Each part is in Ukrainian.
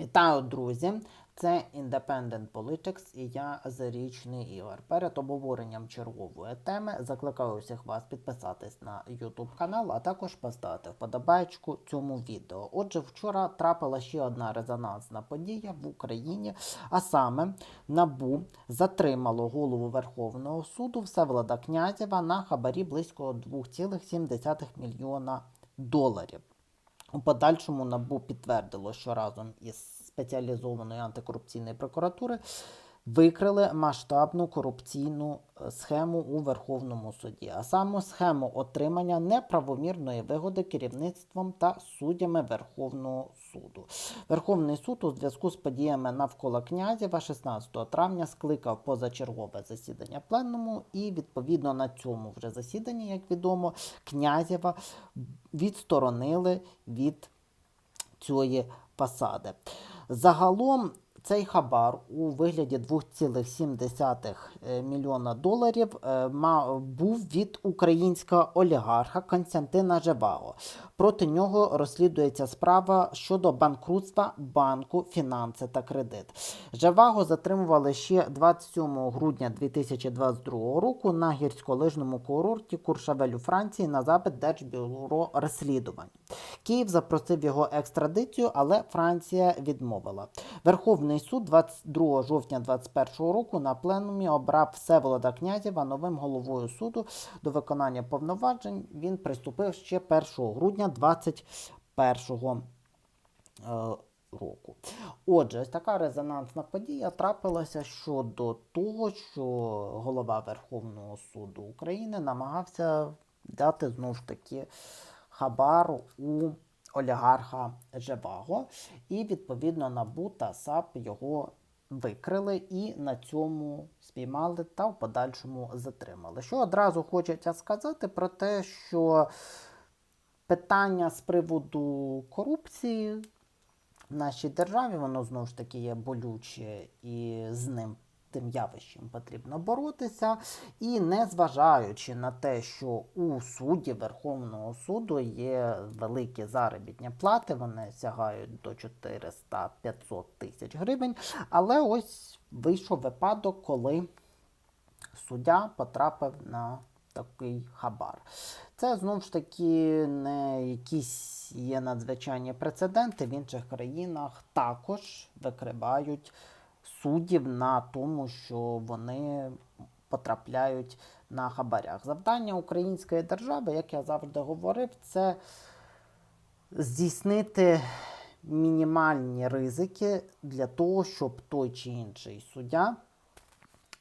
Вітаю, друзі! Це Independent Politics і я Зарічний Ігор. Перед обговоренням чергової теми закликаю усіх вас підписатись на YouTube канал, а також поставити вподобайку цьому відео. Отже, вчора трапила ще одна резонансна подія в Україні, а саме НАБУ затримало голову Верховного суду Всеволода Князєва на хабарі близько 2,7 мільйона доларів. У подальшому НАБУ підтвердило, що разом із спеціалізованої антикорупційної прокуратури викрили масштабну корупційну е, схему у Верховному суді, а саме схему отримання неправомірної вигоди керівництвом та суддями Верховного суду. Верховний суд у зв'язку з подіями навколо князєва 16 травня скликав позачергове засідання пленуму, і відповідно на цьому вже засіданні, як відомо, князєва відсторонили від цієї посади. Загалом цей хабар у вигляді 2,7 е, мільйона доларів е, був від українського олігарха Константина Живаго. Проти нього розслідується справа щодо банкрутства банку фінанси та кредит. Живаго затримували ще 27 грудня 2022 року на гірськолижному курорті Куршавель у Франції на запит Держбюро розслідувань. Київ запросив його екстрадицію, але Франція відмовила. Верховний суд 22 жовтня 2021 року на пленумі обрав Всеволода Князєва новим головою суду. До виконання повноважень він приступив ще 1 грудня 2021 е, року. Отже, ось така резонансна подія трапилася щодо того, що голова Верховного суду України намагався дати знову ж таки хабар у олігарха Живаго, і відповідно НАБУ та САП його викрили і на цьому спіймали та в подальшому затримали. Що одразу хочеться сказати про те, що питання з приводу корупції в нашій державі, воно знову ж таки є болюче і з ним. Тим явищем потрібно боротися, і не на те, що у суді Верховного суду є великі заробітні плати, вони сягають до 400-500 тисяч гривень. Але ось вийшов випадок, коли суддя потрапив на такий хабар. Це знову ж таки не якісь є надзвичайні прецеденти. В інших країнах також викривають суддів на тому, що вони потрапляють на хабарях. Завдання української держави, як я завжди говорив, це здійснити мінімальні ризики для того, щоб той чи інший суддя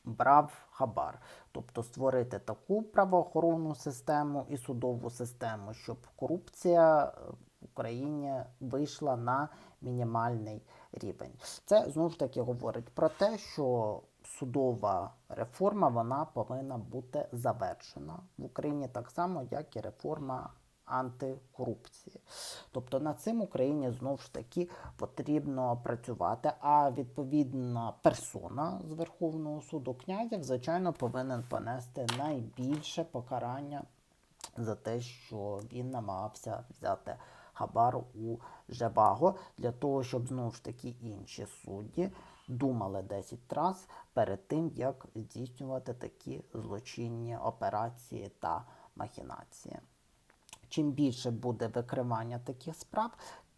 брав хабар. Тобто створити таку правоохоронну систему і судову систему, щоб корупція в Україні вийшла на мінімальний рівень. Це знову ж таки говорить про те, що судова реформа вона повинна бути завершена в Україні так само, як і реформа антикорупції. Тобто над цим Україні знову ж таки потрібно працювати. А відповідна персона з Верховного суду князів, звичайно, повинен понести найбільше покарання за те, що він намагався взяти хабар у Живаго, для того, щоб знову ж таки інші судді думали 10 раз перед тим, як здійснювати такі злочинні операції та махінації. Чим більше буде викривання таких справ,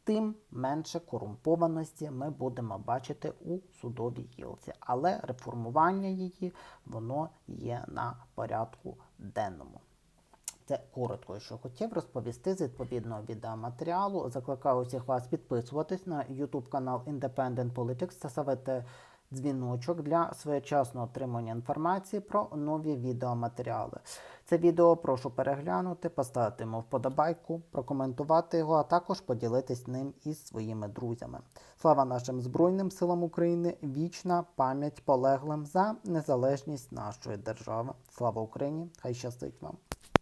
тим менше корумпованості ми будемо бачити у судовій гілці. Але реформування її воно є на порядку денному. Це коротко, що хотів розповісти з відповідного відеоматеріалу. Закликаю усіх вас підписуватись на YouTube канал Independent Politics та ставити дзвіночок для своєчасного отримання інформації про нові відеоматеріали. Це відео прошу переглянути, поставити йому вподобайку, прокоментувати його, а також поділитись ним із своїми друзями. Слава нашим Збройним силам України! Вічна пам'ять полеглим за незалежність нашої держави. Слава Україні! Хай щастить вам!